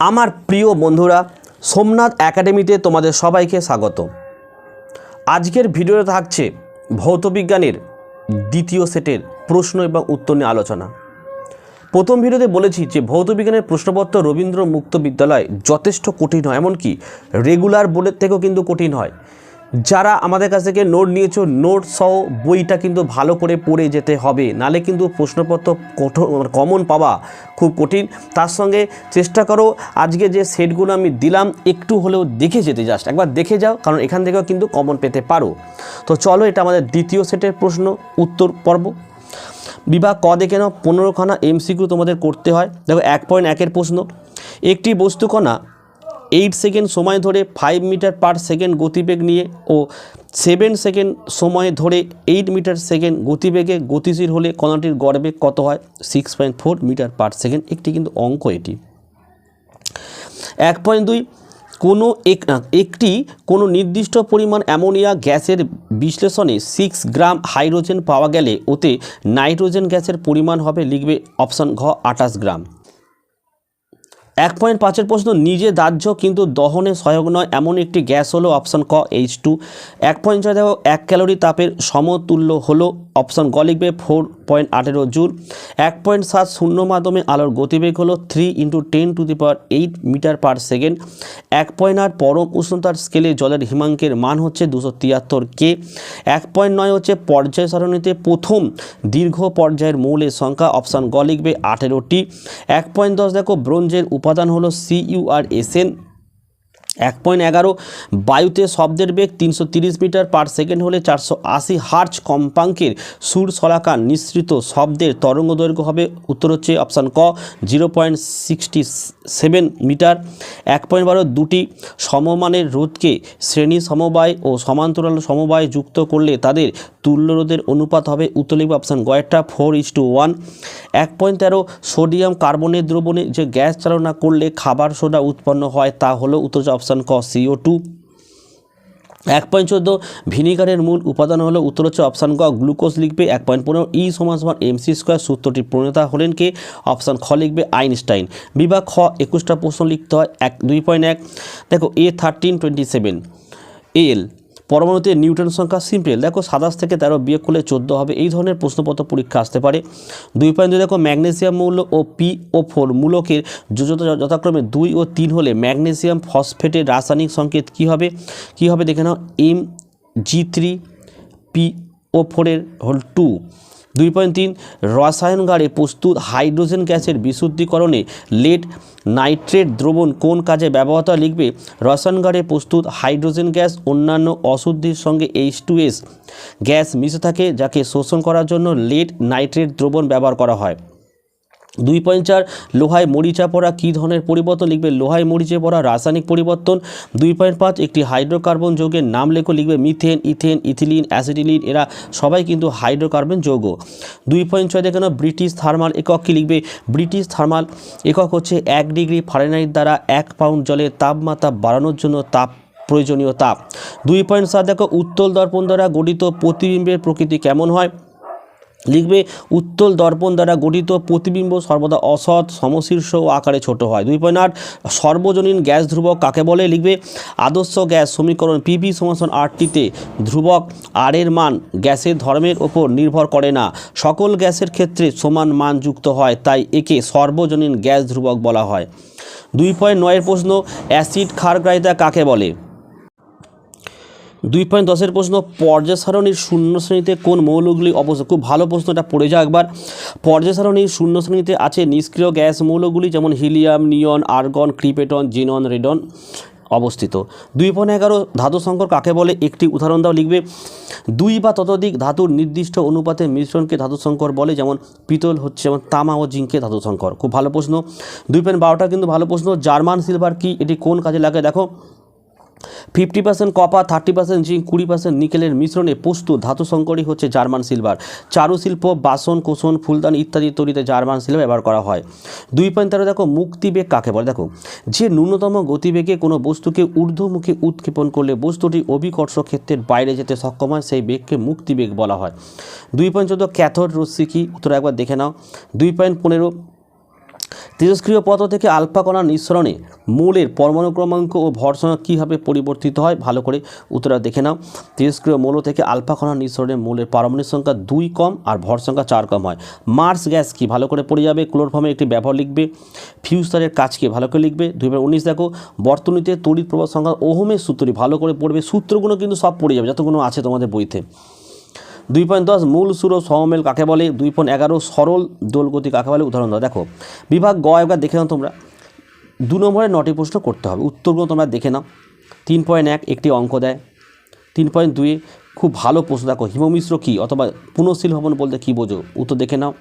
আমার প্রিয় বন্ধুরা, সোমনাথ একাডেমিতে তোমাদের সবাইকে স্বাগত আজকের ভিডিওতে থাকছে ভৌতবিজ্ঞানের দ্বিতীয় সেটের প্রশ্ন এবং উত্তর নিয়ে আলোচনা। প্রথম ভিডিওতে বলেছি যে ভৌতবিজ্ঞানের প্রশ্নপত্র রবীন্দ্র মুক্ত বিদ্যালয় যথেষ্ট কঠিন হয়, এমনকি রেগুলার বোর্ডের থেকেও কিন্তু কঠিন হয়। যারা আমাদের কাছ থেকে নোট নিয়েছো নোট সহ বইটা কিন্তু ভালো করে পড়ে যেতে হবে। নালে কিন্তু প্রশ্নপত্র কঠোর কমন পাওয়া খুব কঠিন। তার সঙ্গে চেষ্টা করো, আজকে যে সেটগুলো আমি দিলাম, একটু হলেও দেখে যেতে জাস্ট একবার দেখে যাও, কারণ এখান থেকেও কিন্তু কমন পেতে পারো। তো চলো, এটা আমাদের দ্বিতীয় সেটের প্রশ্ন, উত্তর পর্ব। বিভাগ ক দেখে নাও, পনেরোখানা এমসিকিউ তোমাদের করতে হয়। দেখো, এক পয়েন্ট একের প্রশ্ন। একটি বস্তুকণা এইট সেকেন্ড সময় ধরে ফাইভ মিটার পার সেকেন্ড গতিবেগ নিয়ে ও সেভেন সেকেন্ড সময় ধরে এইট মিটার সেকেন্ড গতিবেগে গতিশীল হলে কণাটির গড়বেগ কত হয়? Six point four metre per second একটি কিন্তু অঙ্ক এটি। এক পয়েন্ট দুই, কোনো এক একটি কোনো নির্দিষ্ট পরিমাণ অ্যামোনিয়া গ্যাসের বিশ্লেষণে সিক্স গ্রাম হাইড্রোজেন পাওয়া গেলে ওতে নাইট্রোজেন গ্যাসের পরিমাণ হবে, লিখবে অপশান ঘ, আঠাশ গ্রাম। এক পয়েন্ট পাঁচের প্রশ্ন, নিজে দাহ্য কিন্তু দহনে সহায়ক নয়, এমন একটি গ্যাস হলো অপশান ক, এইচ টু। এক পয়েন্ট ছয়, দেখো, এক ক্যালোরি তাপের সমতুল্য হলো অপশান গ লিখবে ফোর পয়েন্ট আঠেরো জুল এক পয়েন্ট সাত শূন্য মাধ্যমে আলোর গতিবেগ হলো three into ten to the power eight metre per second এক পয়েন্ট আট পরম উষ্ণতার স্কেলে জলের হিমাঙ্কের মান হচ্ছে দুশো তিয়াত্তর কে এক পয়েন্ট নয় হচ্ছে পর্যায় সারণীতে প্রথম দীর্ঘ পর্যায়ের মৌলের সংখ্যা, অপশান গ লিখবে আঠেরোটি। এক পয়েন্ট দশ দেখো ব্রোঞ্জের উপাদান হলো সিইউ আর এসএন এক পয়েন্ট এগারো, বায়ুতে শব্দের বেগ তিনশো মিটার পার সেকেন্ড হলে চারশো আশি হার্চ কম্পাঙ্কের সুর শলাকা নিঃসৃত শব্দের তরঙ্গ দৈর্ঘ্য হবে, উত্তর হচ্ছে অপশান ক, zero point sixty seven metre. এক পয়েন্ট বারো, দুটি সমমানের রোধকে শ্রেণি সমবায় ও সমান্তরাল সমবায় যুক্ত করলে তাদের তুল্য রোধের অনুপাত হবে, উত্তর লিখবে অপশান গয়েরটা ফোর ইস টু ওয়ান। এক পয়েন্ট তেরো, সোডিয়াম কার্বনের দ্রবণে যে গ্যাস চালনা করলে খাবার সোডা উৎপন্ন হয় তা হলো, উত্তর অপশান ক সিও টু। এক পয়েন্ট চোদ্দ, ভিনিগারের মূল উপাদান হলো উত্তর হচ্ছে অপশান ক, গ্লুকোজ লিখবে। এক পয়েন্ট পনেরো, ই সমান সমান এমসি স্কোয়ার সূত্রটি প্রণেতা হলেন কে? অপশান খ লিখবে আইনস্টাইন। বিভাগ খ, একুশটা প্রশ্ন লিখতে হয়, এক, দুই পয়েন্ট এক। দেখো, A thirteen twenty seven L পরমাণুতে নিউটন সংখ্যা সিম্পল। দেখো, সাতাশ থেকে তেরো বিয়োগ করলে চোদ্দ হবে। এই ধরনের প্রশ্নপত্র পরীক্ষা আসতে পারে। দুই পয়েন্ট দুই, দেখো, ম্যাগনেসিয়াম মূল্য ও পি ও ফোর মূলকের যথাক্রমে দুই ও তিন হলে ম্যাগনেসিয়াম ফসফেটের রাসায়নিক সংকেত কি হবে? কি হবে? দেখে নাও M G three P O ফোরের হল টু দুই পয়েন্ট তিন রসায়নগারে প্রস্তুত হাইড্রোজেন গ্যাসের বিশুদ্ধিকরণে লেড নাইট্রেট দ্রবণ কোন কাজে ব্যবহৃত লিখবে রসায়নগারে প্রস্তুত হাইড্রোজেন গ্যাস অন্যান্য অশুদ্ধির সঙ্গে এইচ টু এস গ্যাস মিশে থাকে যাকে শোষণ করার জন্য লেড নাইট্রেট দ্রবণ ব্যবহার করা হয়। দুই পয়েন্ট চার লোহায় মরিচা পড়া, কী ধরনের পরিবর্তন? লিখবে লোহায় মরিচে পড়া, রাসায়নিক পরিবর্তন। দুই পয়েন্ট পাঁচ, একটি হাইড্রোকার্বন যৌগের নাম লেখো, লিখবে মিথেন, ইথেন, ইথিলিন অ্যাসিডিলিন এরা সবাই কিন্তু হাইড্রোকার্বন যৌগ। দুই পয়েন্ট ছয় দেখে ব্রিটিশ থার্মাল একক কী লিখবে? ব্রিটিশ থার্মাল একক হচ্ছে এক ডিগ্রি ফারেনহাইট দ্বারা এক পাউন্ড জলের তাপমাত্রা বাড়ানোর জন্য তাপ, প্রয়োজনীয় তাপ। দুই পয়েন্ট সাত দেখো, উত্তল দর্পণ দ্বারা গঠিত প্রতিবিম্বের প্রকৃতি কেমন হয়? লিখবে, উত্তল দর্পণ দ্বারা গঠিত প্রতিবিম্ব সর্বদা অসৎ, সমশীর্ষ ও আকারে ছোট হয়। দুই পয়েন্ট আট, সর্বজনীন গ্যাস ধ্রুবক কাকে বলে? লিখবে, আদর্শ গ্যাস সমীকরণ পিপি সমাসন আটটিতে ধ্রুবক আর এর মান গ্যাসের ধর্মের ওপর নির্ভর করে না। সকল গ্যাসের ক্ষেত্রে সমান মান যুক্ত হয়, তাই একে সর্বজনীন গ্যাস ধ্রুবক বলা হয়। দুই পয়েন্ট নয়ের প্রশ্ন, অ্যাসিড ক্ষারগ্রাহিতা কাকে বলে? দুই পয়েন্ট দশের প্রশ্ন, পর্যায় সারণীর শূন্য শ্রেণীতে কোন মৌলগুলি অবস্থিত? খুব ভালো প্রশ্ন এটা পড়ে যাও একবার। পর্যায় সারণীর শূন্য শ্রেণীতে আছে নিষ্ক্রিয় গ্যাস মৌলগুলি, যেমন helium, neon, argon, krypton, xenon, radon অবস্থিত। দুই পয়েন্ট এগারো, ধাতু সংকর কাকে বলে? একটি উদাহরণ দাও, লিখবে। দুই বা ততোধিক ধাতুর নির্দিষ্ট অনুপাতে মিশ্রণকে ধাতু সংকর বলে, যেমন পিতল হচ্ছে, যেমন তামা ও জিঙ্কে ধাতু সংকর। খুব ভালো প্রশ্ন। দুই পয়েন্ট বারোটা কিন্তু ভালো প্রশ্ন। জার্মান সিলভার কি? এটি কোন কাজে লাগে? দেখো fifty percent copper, thirty percent zinc, কুড়ি পার্সেন্ট নিকেলের মিশ্রণে প্রস্তুত ধাতু সংকরই হচ্ছে জার্মান সিলভার। চারুশিল্প, বাসন, কোষণ, ফুলদানি ইত্যাদি তৈরিতে জার্মান সিলভার ব্যবহার করা হয়। দুই পয়েন্ট তেরো দেখো, মুক্তিবেগ কাকে বলে? দেখো, যে ন্যূনতম গতিবেগে কোনো বস্তুকে ঊর্ধ্বমুখী উৎক্ষেপণ করলে বস্তুটি অভিকর্ষ ক্ষেত্রের বাইরে যেতে সক্ষম হয়, সেই বেগকে মুক্তিবেগ বলা হয়। দুই পয়েন্ট চোদ্দ, ক্যাথোড রশ্মি কি উত্তর একবার দেখে নাও। দুই পয়েন্ট পনেরো তেজস্ক্রিয় পদার্থ থেকে আলফা কণার নিঃসরণে মূলের পরমাণু ক্রমাঙ্ক ও ভর সংখ্যা কীভাবে পরিবর্তিত হয়, ভালো করে উত্তরটা দেখে নাও। তেজস্ক্রিয় মৌল থেকে আলফা কণার নিঃসরণে মূলের পারমাণবিক সংখ্যা দুই কম আর ভর সংখ্যা চার কম হয়। মার্স গ্যাস কি ভালো করে পড়ে যাবে? ক্লোরফর্মে একটি ব্যবহার লিখবে। ফিউস্টারের কাজকে ভালো করে লিখবে? দুই হাজার উনিশ দেখো, বর্তনীতে তড়িৎ প্রবাহ সংখ্যা ওহমের সূত্রটি ভালো করে পড়বে। সূত্রগুলো কিন্তু সব পড়ে যাবে, যতগুলো আছে তোমাদের বইতে। দুই পয়েন্ট দশ মূল সুর সমমেল কাকে বলে? দুই পয়েন্ট এগারো সরল দোলগতি কাকে বলে? উদাহরণ দাও, দেখো। বিভাগ গ একবার দেখে নাও তোমরা। দু নম্বরে নটি প্রশ্ন করতে হবে। উত্তরগুলো তোমরা দেখে নাও। তিন পয়েন্ট এক একটি অঙ্ক দেয়। তিন পয়েন্ট দুই খুব ভালো প্রশ্ন। দেখো, হিমমিশ্র কী অথবা পুনঃশীল ভবন বলতে কী বোঝো? উত্তর দেখে নাও।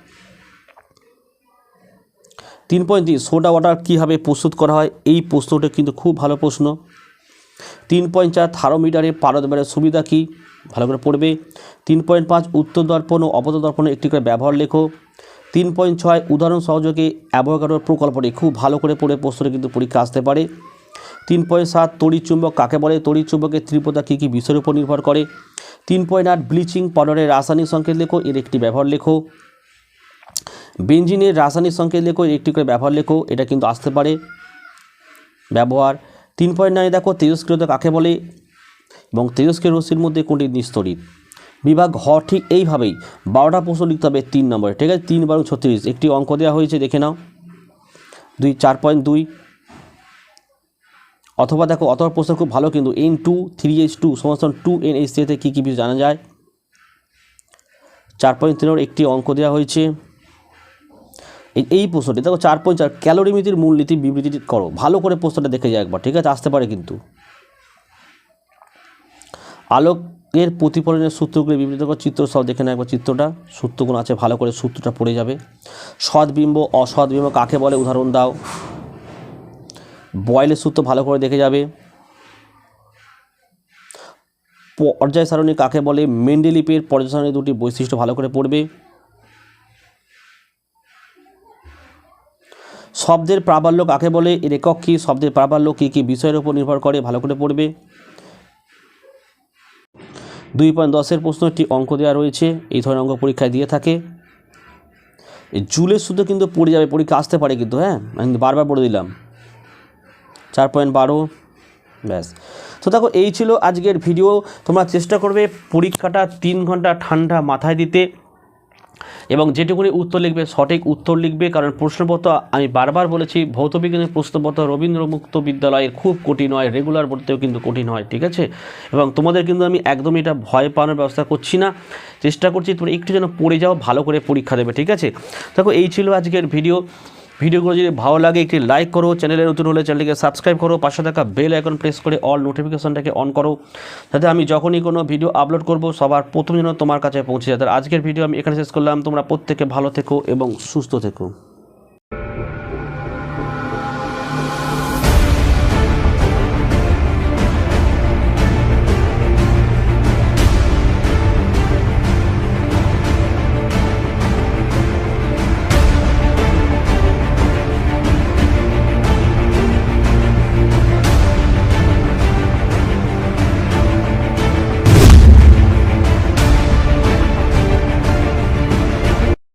তিন পয়েন্ট তিন সোডা ওয়াটার কীভাবে প্রস্তুত করা হয়? এই প্রশ্নটা কিন্তু খুব ভালো প্রশ্ন। তিন পয়েন্ট চার থার্মোমিটারে পারদ বেড়ার সুবিধা কী? ভালো করে পড়বে। তিন পয়েন্ট পাঁচ উত্তর দর্পণ ও অবত দর্পণের একটি করে ব্যবহার লেখো। তিন পয়েন্ট ছয় উদাহরণ সহযোগে অ্যাভোগাডোর প্রকল্পটি খুব ভালো করে পড়ে প্রশ্নটা কিন্তু পরীক্ষা আসতে পারে। তিন পয়েন্ট সাত তড়িৎ চুম্বক কাকে বলে? তড়িৎ চুম্বকের তীব্রতা কী কী বিষয়ের উপর নির্ভর করে? তিন পয়েন্ট আট ব্লিচিং পাউডারের রাসায়নিক সংকেত লেখো, এর একটি ব্যবহার লেখো। বেঞ্জিনের রাসায়নিক সংকেত লেখো, এর একটি করে ব্যবহার লেখো, এটা কিন্তু আসতে পারে। ব্যবহার। তিন পয়েন্ট নয় দেখো, তেজস্ক্রিয়তা কাকে বলে? এবং তেজস্কের রশ্মির মধ্যে কোনটি নিস্তরিত বিভাগ হ ঠিক এইভাবেই বারোটা প্রশ্ন লিখতে হবে তিন নম্বরে, ঠিক আছে? তিন বারো ছত্রিশ, একটি অঙ্ক দেওয়া হয়েছে, দেখে নাও। দুই, চার পয়েন্ট দুই। অথবা দেখো, অথবা প্রশ্ন খুব ভালো, কিন্তু N two, three H two, সমস্ত টু এন এইচ থ্রিতে কী কী বিষয় জানা যায়? চার পয়েন্ট তিনের একটি অঙ্ক দেওয়া হয়েছে। এই- এই প্রশ্নটি, দেখো, চার পয়েন্ট চার, ক্যালোরিমিতির মূলনীতি বিবৃতি করো। ভালো করে প্রশ্নটা দেখে যায় একবার, ঠিক আছে? আসতে পারে কিন্তু। আলোকের প্রতিফলনের সূত্রগুলি বিবৃত করে, চিত্র সব দেখে না একবার চিত্রটা। সূত্রগুলো আছে, ভালো করে সূত্রটা পড়ে যাবে। সৎবিম্ব অসৎবিম্ব কাকে বলে? উদাহরণ দাও। বয়েলের সূত্র ভালো করে দেখে যাবে। পর্যায় সারণী কাকে বলে? মেন্ডেলিপের পর্যায় সারণী দুটি বৈশিষ্ট্য ভালো করে পড়বে। শব্দের প্রাবল্য কাকে বলে? এর একক কী? শব্দের প্রাবল্য কী কী? বিষয়ের উপর নির্ভর করে ভালো করে পড়বে। দুই পয়েন্ট দশের প্রশ্ন একটি অঙ্ক দেওয়া রয়েছে। এই ধরনের অঙ্ক পরীক্ষায় দিয়ে থাকে। জুলের সুদ্ধ কিন্তু পড়ে যাবে, পরীক্ষা আসতে পারে কিন্তু হ্যাঁ? আমি বারবার পড়ে দিলাম। চার পয়েন্ট বারো, ব্যাস। তো দেখো, এই ছিল আজকের ভিডিও। তোমরা চেষ্টা করবে পরীক্ষাটা তিন ঘণ্টা ঠান্ডা মাথায় দিতে। এবং যেটুকুনি উত্তর লিখবে, সঠিক উত্তর লিখবে, কারণ প্রশ্নপত্র আমি বারবার বলেছি ভৌতবিজ্ঞানের প্রশ্নপত্র রবীন্দ্রমুক্ত বিদ্যালয়ের খুব কঠিন হয় রেগুলার পড়তেও কিন্তু কঠিন হয়, ঠিক আছে? এবং তোমাদের কিন্তু আমি একদমই এটা ভয় পাওয়ানোর ব্যবস্থা করছি না। চেষ্টা করছি তোমরা একটু যেন পড়ে যাও, ভালো করে পরীক্ষা দেবে, ঠিক আছে? দেখো, এই ছিল আজকের ভিডিও ভিডিওগুলো যদি ভালো লাগে, একটি লাইক করো চ্যানেলে নতুন হলে চ্যানেলটিকে সাবস্ক্রাইব করো, পাশে থাকা বেল আইকন প্রেস করে অল নোটিফিকেশনটাকে অন করো, যাতে আমি যখনই কোনো ভিডিও আপলোড করব, সবার প্রথম যেন তোমার কাছে পৌঁছে যায়। আজকের ভিডিও আমি এখানে শেষ করলাম। তোমরা প্রত্যেকে ভালো থেকো এবং সুস্থ থেকো।